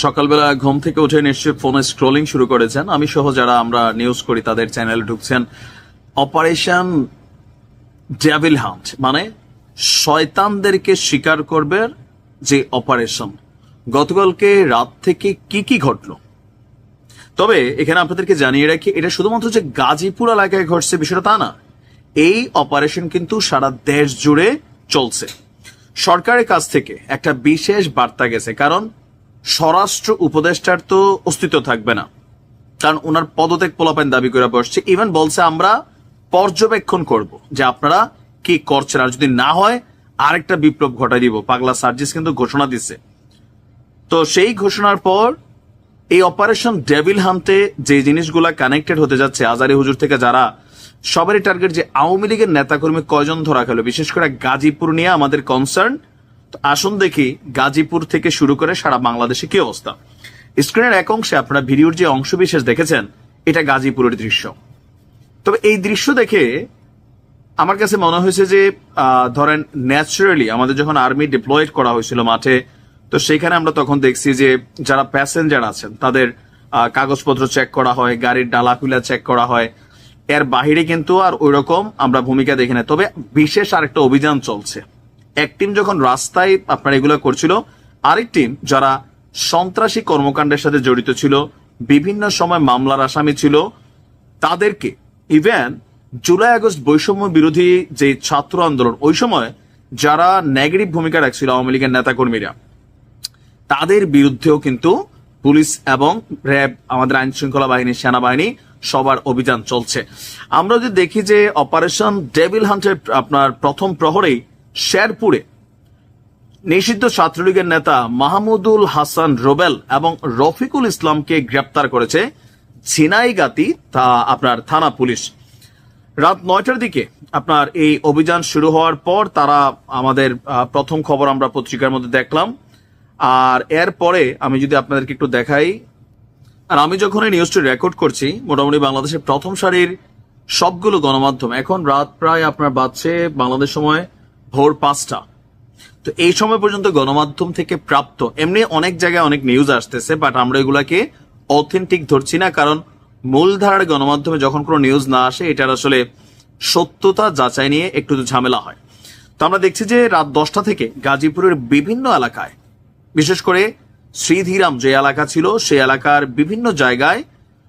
সকালবেলা ঘুম থেকে উঠে নিশ্চয়ই ফোনে স্ক্রলিং শুরু করেছেন। আমি সহ যারা আমরা নিউজ করি, তাদের চ্যানেলে ঢুকছেন। অপারেশন ডেভিল হান্ট মানে শয়তানদেরকে শিকার করবে যে অপারেশন গতকালকে রাত থেকে কি কি ঘটলো? তবে এখানে আপনাদেরকে জানিয়ে রাখি, এটা শুধুমাত্র যে গাজীপুর এলাকায় ঘটছে বিষয়টা তা না। এই অপারেশন কিন্তু সারা দেশ জুড়ে চলছে। সরকারের কাছ থেকে একটা বিশেষ বার্তা গেছে, কারণ স্বরাষ্ট্র উপদেষ্টার তো অস্তিত্ব থাকবে না। কারণ ওনার পদত্যাগ পোলাপাইন দাবি করে বসছে ইভেন বলছে, আমরা পর্যবেক্ষণ করব যে আপনারা কি করছেন। আর যদি না হয়, আরেকটা বিপ্লব ঘটাই দিব। পাগলা সার্জিস কিন্তু ঘোষণা দিচ্ছে তো সেই ঘোষণার পর এই অপারেশন ডেভিল হান্টে যে জিনিসগুলা কানেক্টেড হতে যাচ্ছে, আজারি হুজুর থেকে যারা, সবারই টার্গেট যে আওয়ামী লীগের নেতাকর্মী কয়জন ধরা গেল বিশেষ করে গাজীপুর নিয়ে আমাদের কনসার্ন আসুন দেখি গাজীপুর থেকে শুরু করে সারা বাংলাদেশে কি অবস্থা। স্ক্রিনের এক অংশে আপনারা ভিডিওর যে অংশ বিশেষ দেখেছেন, এটা গাজীপুরের দৃশ্য। তবে এই দৃশ্য দেখে আমার কাছে মনে হয়েছে যে ধরেন ন্যাচারালি আমাদের যখন আর্মি ডিপ্লয়েড করা হয়েছিল মাঠে, তো সেখানে আমরা তখন দেখছি যে যারা প্যাসেঞ্জার আছেন, তাদের কাগজপত্র চেক করা হয়, গাড়ির ডালাকুলা চেক করা হয়। এর বাহিরে কিন্তু আর ওই রকম আমরা ভূমিকা দেখি না। তবে বিশেষ আরেকটা অভিযান চলছে। এক টিম যখন রাস্তায় আপনার এগুলো করছিল, আরেক টিম যারা সন্ত্রাসী কর্মকাণ্ডের সাথে জড়িত ছিল, বিভিন্ন সময় মামলার আসামি ছিল, তাদেরকে ইভেন জুলাই আগস্ট বৈষম্য বিরোধী যে ছাত্র আন্দোলন, ওই সময় যারা নেগেটিভ ভূমিকা রাখছিল আওয়ামী লীগের নেতাকর্মীরা, তাদের বিরুদ্ধেও কিন্তু পুলিশ এবং র্যাব, আমাদের আইন শৃঙ্খলা বাহিনী, সেনাবাহিনী সবার অভিযান চলছে। আমরা যদি দেখি যে অপারেশন ডেভিল হান্টের আপনার প্রথম প্রহরেই শেরপুরে নিষিদ্ধ ছাত্রলীগের নেতা মাহমুদুল হাসান রোবেল এবং রফিকুল ইসলামকে গ্রেপ্তার করেছে ঝিনাইগাতি, তা আপনার থানা পুলিশ। রাত নয়টার দিকে আপনার এই অভিযান শুরু হওয়ার পর তারা আমাদের প্রথম খবর আমরা পত্রিকার মধ্যে দেখলাম। আর এরপরে আমি যদি আপনাদেরকে একটু দেখাই, আর আমি যখন এই নিউজটি রেকর্ড করছি, মোটামুটি বাংলাদেশের প্রথম সারির সবগুলো গণমাধ্যম, এখন রাত প্রায় আপনার বাজছে বাংলাদেশ সময় ভোর পাঁচটা। তো এই সময় পর্যন্ত গণমাধ্যম থেকে প্রাপ্ত, এমনি অনেক জায়গায় অনেক নিউজ আসতেছে বাট আমরা এগুলাকে অথেন্টিক ধরছি না, কারণ মূলধারার গণমাধ্যমে যখন কোনো নিউজ না আসে, এটার আসলে সত্যতা যাচাই নিয়ে একটু ঝামেলা হয়। তো আমরা দেখছি যে রাত দশটা থেকে গাজীপুরের বিভিন্ন এলাকায়, বিশেষ করে শ্রীধীরাম যে এলাকা ছিল, সেই এলাকার বিভিন্ন জায়গায়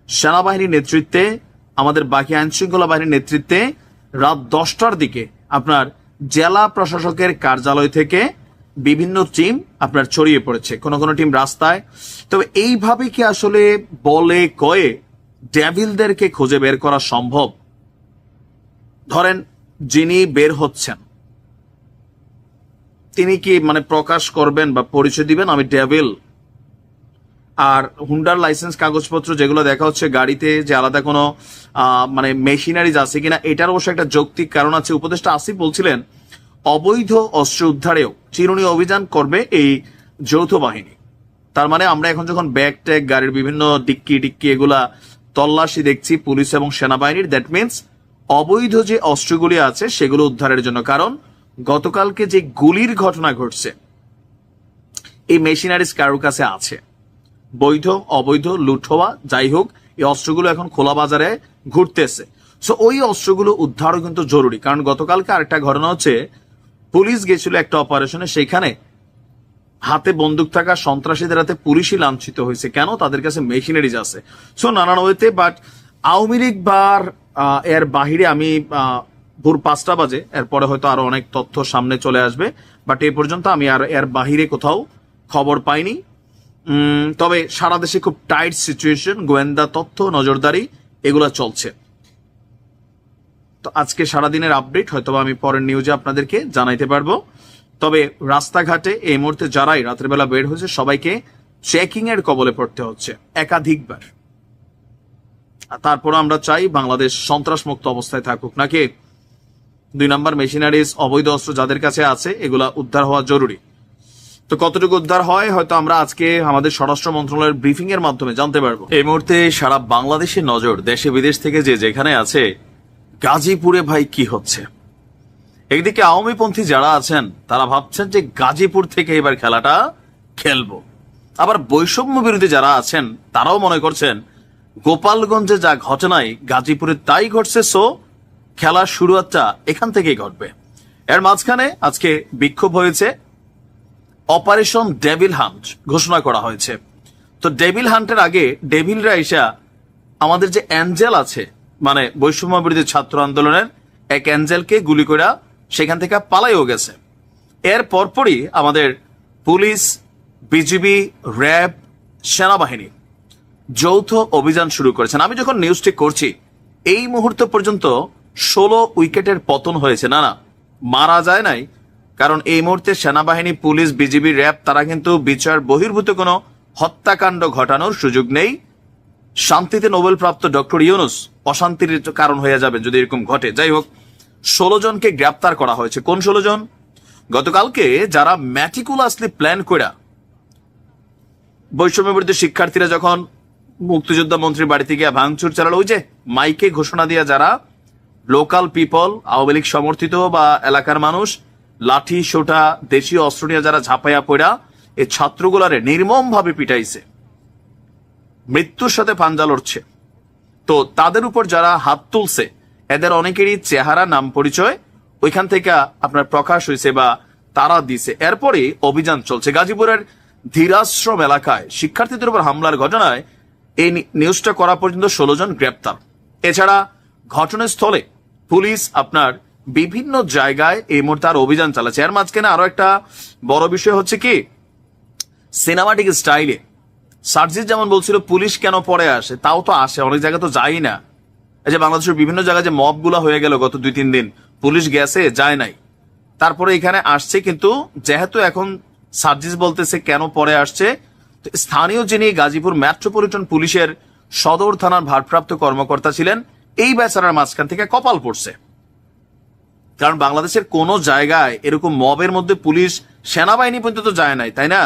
সেনাবাহিনীর নেতৃত্বে, আমাদের বাকি আইনশৃঙ্খলা বাহিনীর নেতৃত্বে রাত দশটার দিকে আপনার জেলা প্রশাসকের কার্যালয় থেকে বিভিন্ন টিম আপনার ছড়িয়ে পড়েছে, কোন কোন টিম রাস্তায়। তবে এইভাবে কি আসলে বলে কয়ে ডেভিলদেরকে খুঁজে বের করা সম্ভব? ধরেন, যিনি বের হচ্ছেন, তিনি কি মানে প্রকাশ করবেন বা পরিচয় দিবেন, আমি ডেভিল আর হুন্ডার লাইসেন্স কাগজপত্র যেগুলো দেখা হচ্ছে গাড়িতে যে আলাদা কোনো মানে মেশিনারিজ আছে কিনা, এটার অবশ্য একটা যৌক্তিক কারণ আছে। উপদেষ্টা আসিফ বলছিলেন, অবৈধ অস্ত্র উদ্ধারেও চিরুনি অভিযান করবে এই যৌথ বাহিনী। তার মানে আমরা এখন যখন ব্যাগ ট্যাগ, গাড়ির বিভিন্ন ডিক্কি টিক্কি এগুলা তল্লাশি দেখছি পুলিশ এবং সেনাবাহিনীর দ্যাট মিনস অবৈধ যে অস্ত্রগুলি আছে সেগুলো উদ্ধারের জন্য। কারণ গতকালকে যে গুলির ঘটনা ঘটছে, এই মেশিনারিজ কারোর কাছে আছে। বৈধ, অবৈধ, লুট হওয়া, যাই হোক, এই অস্ত্রগুলো এখন খোলা বাজারে ঘুরতেছে। সো ওই অস্ত্রগুলো উদ্ধারও কিন্তু জরুরি, কারণ গতকালকে আরেকটা ঘটনা হচ্ছে, পুলিশ গেছিল একটা অপারেশনে, সেখানে হাতে বন্দুক থাকা সন্ত্রাসীদের হাতে পুলিশই লাঞ্ছিত হয়েছে। কেন? তাদের কাছে মেশিনারিজ আছে। সো নানান ওয়েতে বাট আওয়ামী লীগ বার এর বাহিরে আমি ভোর পাঁচটা বাজে, এরপরে হয়তো আরও অনেক তথ্য সামনে চলে আসবে বাট এই পর্যন্ত আমি আর এর বাহিরে কোথাও খবর পাইনি। তবে সারা দেশে খুব টাইট সিচুয়েশন গোয়েন্দা তথ্য, নজরদারি, এগুলো চলছে। তো আজকে সারাদিনের আপডেট হয়তো আমি পরের নিউজে আপনাদেরকে জানাইতে পারব। তবে রাস্তাঘাটে এই মুহূর্তে যারাই রাতের বেলা বের হয়েছে, সবাইকে চেকিং এর কবলে পড়তে হচ্ছে, একাধিকবার। তারপর আমরা চাই বাংলাদেশ সন্ত্রাস মুক্ত অবস্থায় থাকুক। নাকি? দুই নাম্বার মেশিনারিজ, অবৈধ অস্ত্র যাদের কাছে আছে, এগুলা উদ্ধার হওয়া জরুরি। তো কতটুকু উদ্ধার হয় হয়তো আমরা আজকে আমাদের স্বরাষ্ট্র মন্ত্রণালয়ের ব্রিফিং এর মাধ্যমে জানতে পারব। এই মুহূর্তে সারা বাংলাদেশের নজর, দেশে বিদেশ থেকে যে যেখানে আছে, গাজীপুরে ভাই কি হচ্ছে? একদিকে আওয়ামীপন্থী যারা আছেন, তারা ভাবছেন যে গাজীপুর থেকে এবার খেলাটা খেলব। আবার বৈষম্য বিরোধী যারা আছেন, তারাও মনে করছেন, গোপালগঞ্জে যা ঘটনায় গাজীপুরে তাই ঘটছে, সো খেলার শুরুয়াতটা এখান থেকেই ঘটবে। এর মাঝখানে আজকে বিক্ষোভ হয়েছে অপারেশন ডেভিল হান্ট ঘোষণা করা হয়েছে। তো ডেভিল হান্টের আগে ডেভিলরা এসা আমাদের যে অ্যাঞ্জেল আছে মানে বৈষম্য বিরোধী ছাত্র আন্দোলনের এক অ্যাঞ্জেলকে গুলি করে সেখান থেকে পালাইও গেছে। এর পরপরই আমাদের পুলিশ, বিজিবি, র্যাব, সেনাবাহিনী যৌথ অভিযান শুরু করেছেন। আমি যখন নিউজটি করছি, এই মুহূর্ত পর্যন্ত ষোলো উইকেটের পতন হয়েছে। না না, মারা যায় নাই কারণ এই মুহূর্তে সেনাবাহিনী, পুলিশ, বিজিবি, র্যাব, তারা কিন্তু বিচার বহির্ভূত কোনো হত্যাকাণ্ড ঘটানোর সুযোগ নেই। শান্তিতে নোবেল প্রাপ্ত ডক্টর ইউনুস অশান্তির কারণ হয়ে যাবে যদি এরকম ঘটে। যাই হোক, ষোলো জনকে গ্রেপ্তার করা হয়েছে। কোন ষোলো জন? গতকালকে যারা ম্যাটিকুলাসলি প্ল্যান করা বৈষম্য শিক্ষার্থীরা যখন মুক্তিযোদ্ধা মন্ত্রীর বাড়িতে গিয়ে ভাঙচুর চালালো, ওই যে মাইকে ঘোষণা দিয়া যারা লোকাল পিপল আওয়ামী লীগ সমর্থিত বা এলাকার মানুষ লাঠি, সোটা, দেশীয় অস্ত্র নিয়ে যারা ঝাঁপাইয়া পড়া এই ছাত্রগুলারে নির্মম ভাবে পিটাইছে। মৃত্যুর সাথে পাঞ্জা লড়ছে। তো তাদের উপর যারা হাত তুলছে, এদের অনেকেরই চেহারা, নাম পরিচয়, ওইখান থেকে আপনার প্রকাশ হয়েছে বা তারা দিছে। এরপরে অভিযান চলছে। গাজীপুরের ধীরাশ্রম এলাকায় শিক্ষার্থীদের উপর হামলার ঘটনায় এই নিউজটা করা পর্যন্ত ষোলো জন গ্রেপ্তার। এছাড়া ঘটনাস্থলে পুলিশ আপনার বিভিন্ন জায়গায় এই মুহূর্তে আর অভিযান চালাচ্ছে। এর মাঝখানে আরও একটা বড় বিষয় হচ্ছে কি? সিনেমাটিক স্টাইলে সার্জিস যেমন বলছিল, পুলিশ কেন পরে আসে? তাও তো আসে, অনেক জায়গায় তো যাই না। এই যে বাংলাদেশের বিভিন্ন জায়গায় যে মবগুলা হয়ে গেল গত দুই তিন দিন, পুলিশ গেছে, যায় নাই। তারপরে এখানে আসছে কিন্তু, যেহেতু এখন সার্জিস বলতেছে কেন পরে আসছে স্থানীয় যিনি গাজীপুর মেট্রোপলিটন পুলিশের সদর থানার ভারপ্রাপ্ত কর্মকর্তা ছিলেন, এই বেচারার মাঝখান থেকে কপাল পড়ছে। কারণ বাংলাদেশের কোন জায়গায় এরকম মবের মধ্যে পুলিশ সেনাবাহিনী পর্যন্ত যায় নাই, তাই না?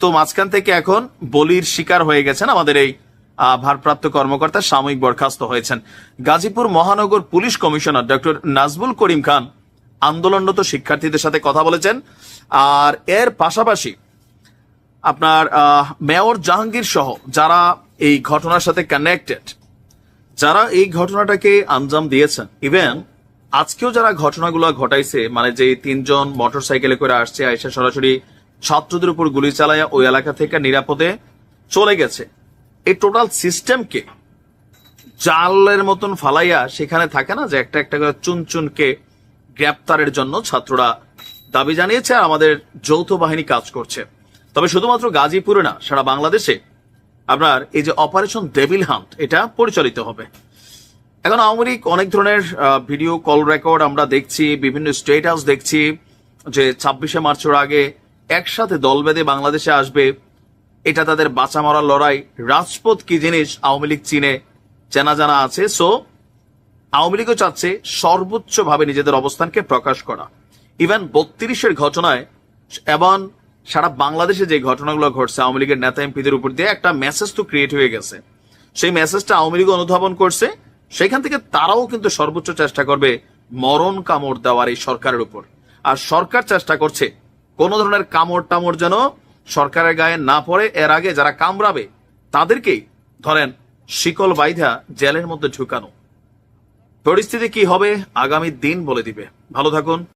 তো মাঝখান থেকে এখন বলির শিকার হয়ে গেছেন আমাদের এই ভারপ্রাপ্ত কর্মকর্তা, সাময়িক বরখাস্ত হয়েছেন। গাজীপুর মহানগর police commissioner doctor Najbul Karim Khan আন্দোলনরত শিক্ষার্থীদের সাথে কথা বলেছেন। আর এর পাশাপাশি আপনার মেয়র জাহাঙ্গীর সহ যারা এই ঘটনার সাথে কানেক্টেড যারা এই ঘটনাটাকে আঞ্জাম দিয়েছেন ইভেন আজকেও যারা ঘটনাগুলো ঘটাইছে মানে যে তিনজন মোটরসাইকেলে করে আসছে, আইসা সরাসরি ছাত্রদের উপর গুলি চালায়া ওই এলাকা থেকে নিরাপদে চলে গেছে। এই টোটাল সিস্টেমকে জালের মতন ফালাইয়া সেখানে থাকে না যে একটা একটা করে চুন চুনকে গ্রেপ্তারের জন্য ছাত্ররা দাবি জানিয়েছে আর আমাদের যৌথ বাহিনী কাজ করছে। তবে শুধুমাত্র গাজীপুরে না, সারা বাংলাদেশে আপনার এই যে অপারেশন ডেভিল হান্ট এটা পরিচালিত হবে। এখন আওয়ামী লীগ অনেক ধরনের ভিডিও কল রেকর্ড আমরা দেখছি, বিভিন্ন স্টেট হাউস দেখছি যে ছাব্বিশে মার্চের আগে একসাথে দল বেঁধে বাংলাদেশে আসবে, এটা তাদের বাঁচা মরার লড়াই। রাজপথ কি জিনিস আওয়ামী লীগ চীনে, চেনা জানা আছে। সো আওয়ামী লীগও চাচ্ছে সর্বোচ্চ ভাবে নিজেদের অবস্থানকে প্রকাশ করা। ইভেন বত্রিশের ঘটনায় এবং সারা বাংলাদেশে যে ঘটনাগুলো ঘটছে, আওয়ামী লীগের নেতা এমপিদের উপর দিয়ে একটা মেসেজ তো ক্রিয়েট হয়ে গেছে। সেই মেসেজটা আওয়ামী লীগ অনুধাবন করছে সেখান থেকে তারাও কিন্তু সর্বোচ্চ চেষ্টা করবে মরণ কামড় দেওয়ার এই সরকারের উপর। আর সরকার চেষ্টা করছে কোন ধরনের কামড় টামড় যেন সরকারের গায়ে না পড়ে। এর আগে যারা কামড়াবে, তাদেরকেই ধরেন শিকল বাইধা জেলের মধ্যে ঢুকানো। পরিস্থিতি কি হবে, আগামী দিন বলে দিবে। ভালো থাকুন।